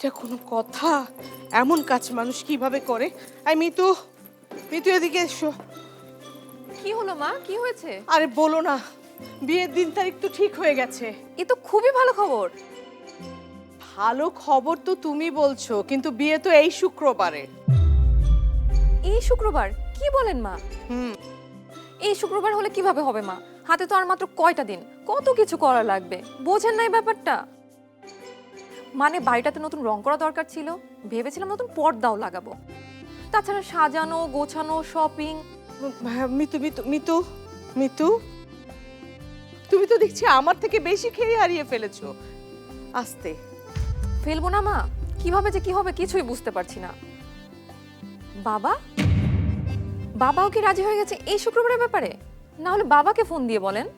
এটা কোনো কথা? এমন কাজ মানুষ কীভাবে করে? আই মিতু মিতু এদিকে এসো। কি হলো মা? কি হয়েছে? আরে বলো না বিয়ের দিন তারিখ তো ঠিক হয়ে গেছে। এ তো খুবই ভালো খবর। ভালো খবর তো তুমি বলছো কিন্তু বিয়ে তো এই শুক্রবারে। এই শুক্রবার? কি বলেন মা? হুম। এই শুক্রবার হলে কীভাবে হবে মা? হাতে তো আর মাত্র কয়টা দিন? কত কিছু করা লাগবে? বোঝেন নাই ব্যাপারটা। মানে বাড়িটাতে নতুন রং করা দরকার ছিল। ভেবেছিলাম নতুন পর্দাও লাগাবো। তাছাড়া সাজানো গোছানো শপিং মিতু মিতু মিতু মিতু। তুমি তো দেখছি আমার থেকে বেশি খেয়ে হারিয়ে ফেলেছো। আস্তে। ফেলব না মা। কীভাবে যে কি হবে কিছুই বুঝতে পারছি না। বাবা? বাবাও কি রাজি হয়ে গেছে এই শুক্রবারের ব্যাপারে? না হলে বাবাকে ফোন দিয়ে বলেন।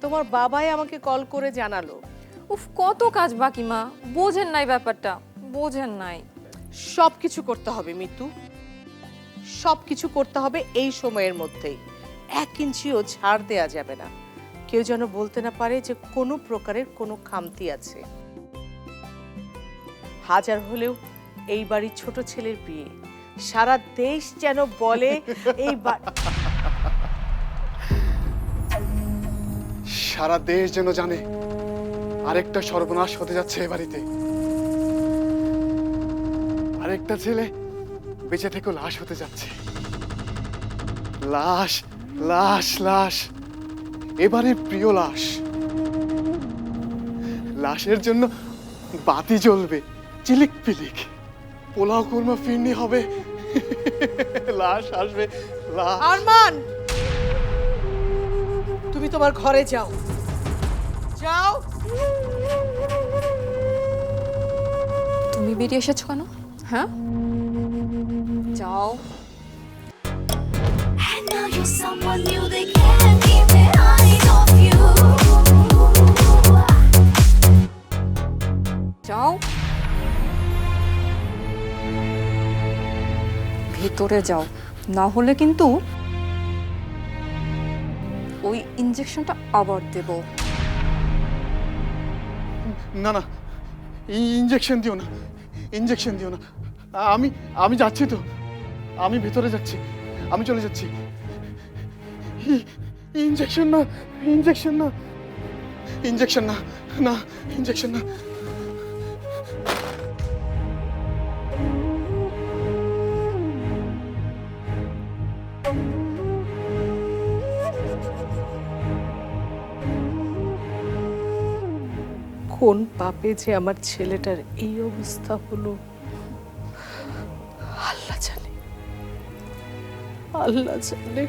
তোমার বাবাই আমাকে কল করে জানালো। উফ কত কাজ বাকি মা। বোঝেন নাই ব্যাপারটা বোঝেন নাই। সব কিছু করতে হবে মিতু। সব কিছু করতে হবে এই সময়ের মধ্যেই। এক ইঞ্চিও ছাড় দেয়া যাবে না। কেউ যেন বলতে না পারে যে কোনো প্রকারের কোনো খামতি আছে। হাজার হলেও এই বাড়ির ছোট ছেলের বিয়ে। সারা দেশ যেন বলে এই বা- সারা দেশ যেন জানে আরেকটা সর্বনাশ হতে যাচ্ছে এ বাড়িতে। আরেকটা ছেলে বেঁচে থেকে লাশ হতে যাচ্ছে। লাশ লাশ লাশ। এবারে প্রিয় লাশ। লাশের জন্য বাতি জ্বলবে, চিলিক পিলিক। পোলাও কুরমা ফিরনি হবে। লাশ আসবে, লাশ। আরমান! তুমি তোমার ঘরে যাও। যাও। তুমি বেরিয়ে এসেছ কেন? হ্যাঁ? যাও। যাও। ভেতরে যাও। না হলে কিন্তু ওই ইঞ্জেকশনটা আবার দেবো। না না। ইঞ্জেকশন দিও না। ইঞ্জেকশন দিও না। আমি আমি যাচ্ছি তো। আমি ভেতরে যাচ্ছি। আমি চলে যাচ্ছি। ইঞ্জেকশন না ইঞ্জেকশন না। ইঞ্জেকশন না না ইঞ্জেকশন না। কোন পাপে যে আমার ছেলেটার এই অবস্থা হলো? আল্লাহ জানে। আল্লাহ জানে।